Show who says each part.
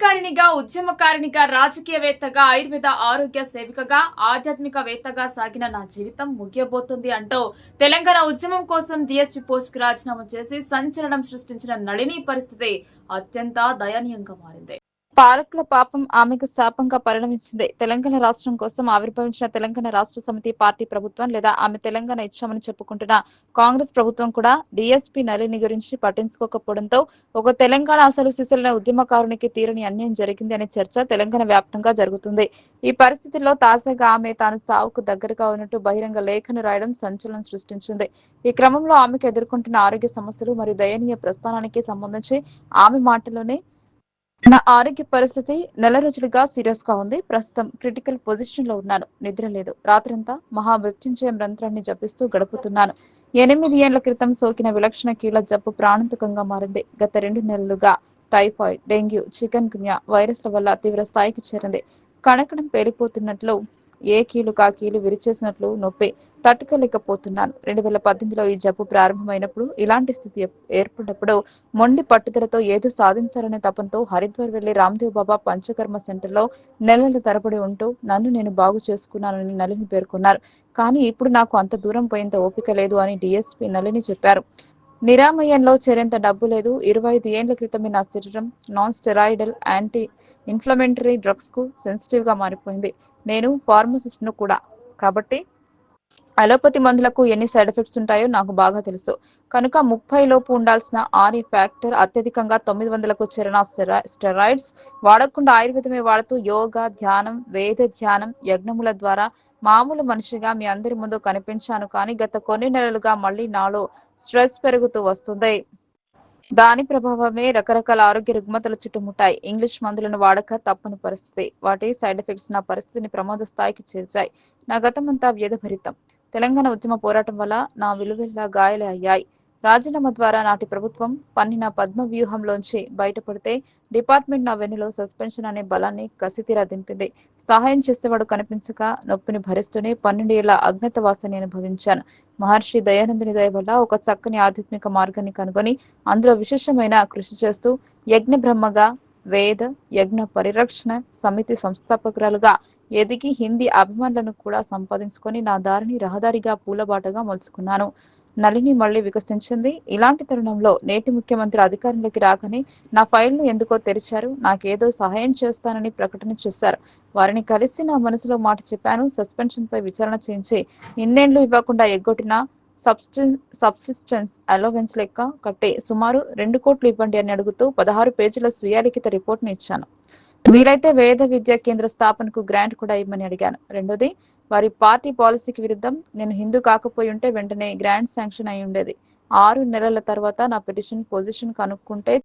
Speaker 1: అధికారినిగా ఉద్యమకారినిగా రాజకీయవేత్తగా ఆయుర్వేద ఆరోగ్య సేవికగా ఆధ్యాత్మికవేత్తగా సాగిన నా జీవితం ముగియబోతుంది అంటూ తెలంగాణ ఉద్యమం కోసం డిఎస్పీ పోస్ట్కు రాజీనామా చేసి సంచలనం సృష్టించిన నళిని పరిస్థితి అత్యంత దయనీయంగా మారింది. పాలకుల పాపం ఆమెకు శాపంగా పరిణమించింది. తెలంగాణ రాష్ట్రం కోసం ఆవిర్భవించిన తెలంగాణ రాష్ట్ర సమితి పార్టీ ప్రభుత్వం లేదా ఆమె తెలంగాణ ఇచ్చామని చెప్పుకుంటున్న కాంగ్రెస్ ప్రభుత్వం కూడా డిఎస్పీ నళిని గురించి పట్టించుకోకపోవడంతో ఒక తెలంగాణ అసలు సిసలైన ఉద్యమకారునికి తీరని అన్యాయం జరిగింది అనే చర్చ తెలంగాణ వ్యాప్తంగా జరుగుతుంది. ఈ పరిస్థితుల్లో తాజాగా ఆమె తాను చావుకు దగ్గరగా ఉన్నట్టు బహిరంగ లేఖను రాయడం సంచలనం సృష్టించింది. ఈ క్రమంలో ఆమెకు ఎదుర్కొంటున్న ఆరోగ్య సమస్యలు మరియు దయనీయ ప్రస్థానానికి సంబంధించి ఆమె మాటలోనే నా ఆరోగ్య పరిస్థితి నెల రోజులుగా సీరియస్గా ఉంది. ప్రస్తుతం క్రిటికల్ పొజిషన్లో ఉన్నాను. నిద్ర లేదు. రాత్రంతా మహామృత్యుంజయ మంత్రాన్ని జపిస్తూ గడుపుతున్నాను. ఎనిమిది ఏళ్ళ క్రితం సోకిన విలక్షణ కీళ్ళ జబ్బు ప్రాణాంతకంగా మారింది. గత రెండు నెలలుగా టైఫాయిడ్ డెంగ్యూ చికెన్ గున్యా వైరస్ల వల్ల తీవ్ర స్థాయికి చేరింది. కణకణం పేలిపోతున్నట్లు ఏ కీలు కా కీలు విరిచేసినట్లు నొప్పి తట్టుకోలేకపోతున్నాను. రెండు వేల పద్దెనిమిదిలో ఈ జబ్బు ప్రారంభమైనప్పుడు ఇలాంటి స్థితి ఏర్పడినప్పుడు మొండి పట్టుదలతో ఏదో సాధించాలనే తపంతో హరిద్వార్ వెళ్ళి రామ్దేవ్ బాబా పంచకర్మ సెంటర్లో నెలల తరబడి ఉంటూ నన్ను నేను బాగు చేసుకున్నానని నలిని పేర్కొన్నారు. కానీ ఇప్పుడు నాకు అంత దూరం పోయేంత ఓపిక లేదు అని డిఎస్పీ నలిని చెప్పారు. నిరామయంలో చేరేంత డబ్బు లేదు. ఇరవై ఐదు ఏండ్ల క్రితమే నా శరీరం నాన్ స్టెరాయిడల్ యాంటీ ఇన్ఫ్లమెంటరీ డ్రగ్స్కు సెన్సిటివ్గా మారిపోయింది. నేను ఫార్మసిస్ట్ను కూడా. కాబట్టి అలోపతి మందులకు ఎన్ని సైడ్ ఎఫెక్ట్స్ ఉంటాయో నాకు బాగా తెలుసు. కనుక ముప్పై లోపు ఉండాల్సిన ఆర్ఈ ఫ్యాక్టర్ అత్యధికంగా తొమ్మిది వందలకు చేరిన స్టెరా- స్టెరాయిడ్స్ వాడకుండా ఆయుర్వేదమే వాడుతూ యోగా ధ్యానం వేద ధ్యానం యజ్ఞముల ద్వారా మామూలు మనిషిగా మీ అందరి ముందు కనిపించాను. కానీ గత కొన్ని నెలలుగా మళ్ళీ నాలో స్ట్రెస్ పెరుగుతూ వస్తుంది. దాని ప్రభావమే రకరకాల ఆరోగ్య రుగ్మతలు చుట్టుముట్టాయి. ఇంగ్లీష్ మందులను వాడక తప్పని పరిస్థితి. వాటి సైడ్ ఎఫెక్ట్స్ నా పరిస్థితిని ప్రమాద స్థాయికి చేర్చాయి. నా గతమంతా వ్యధభరితం. తెలంగాణ ఉద్యమ పోరాటం వల్ల నా విలువెల్లా గాయాలయ్యాయి. రాజీనామా ద్వారా నాటి ప్రభుత్వం పన్నిన పద్మ వ్యూహంలోంచి బయటపడితే డిపార్ట్మెంట్ నా వెన్నులో సస్పెన్షన్ అనే బలాన్ని కసితీరా దింపింది. సహాయం చేసేవాడు కనిపించక నొప్పిని భరిస్తూనే పన్నెండు ఏళ్ళ అజ్ఞాతవాసాన్ని అనుభవించాను. మహర్షి దయానందుని దయ వల్ల ఒక చక్కని ఆధ్యాత్మిక మార్గాన్ని కనుగొని అందులో విశేషమైన కృషి చేస్తూ యజ్ఞ బ్రహ్మగా వేద యజ్ఞ పరిరక్షణ సమితి సంస్థాపకురాలుగా ఎదిగి హిందీ అభిమానులను కూడా సంపాదించుకొని నా దారిని రహదారిగా పూలబాటగా మలుచుకున్నాను. నలిని మళ్ళీ వికసించింది. ఇలాంటి తరుణంలో నేటి ముఖ్యమంత్రి అధికారంలోకి రాగానే నా ఫైల్ను ఎందుకో తెరిచారు. నాకేదో సహాయం చేస్తానని ప్రకటన చేశారు. వారిని కలిసి నా మనసులో మాట చెప్పాను. సస్పెన్షన్ పై విచారణ చేయించి ఇన్నేళ్ళు ఇవ్వకుండా ఎగ్గొట్టిన సబ్స్టెన్స్ సబ్సిస్టెన్స్ అలవెన్స్ లెక్క కట్టే సుమారు రెండు కోట్లు ఇవ్వండి అని అడుగుతూ పదహారు పేజీల స్వీయ లిఖిత రిపోర్ట్ను ఇచ్చాను. వీలైతే వేద విద్యా కేంద్ర స్థాపనకు గ్రాంట్ కూడా ఇవ్వమని అడిగాను. రెండోది వారి పార్టీ పాలసీకి విరుద్ధం. నేను హిందూ కాకపోయి ఉంటే వెంటనే గ్రాంట్ శాంక్షన్ అయి ఉండేది. ఆరు నెలల తర్వాత నా పిటిషన్ పొజిషన్ కనుక్కుంటే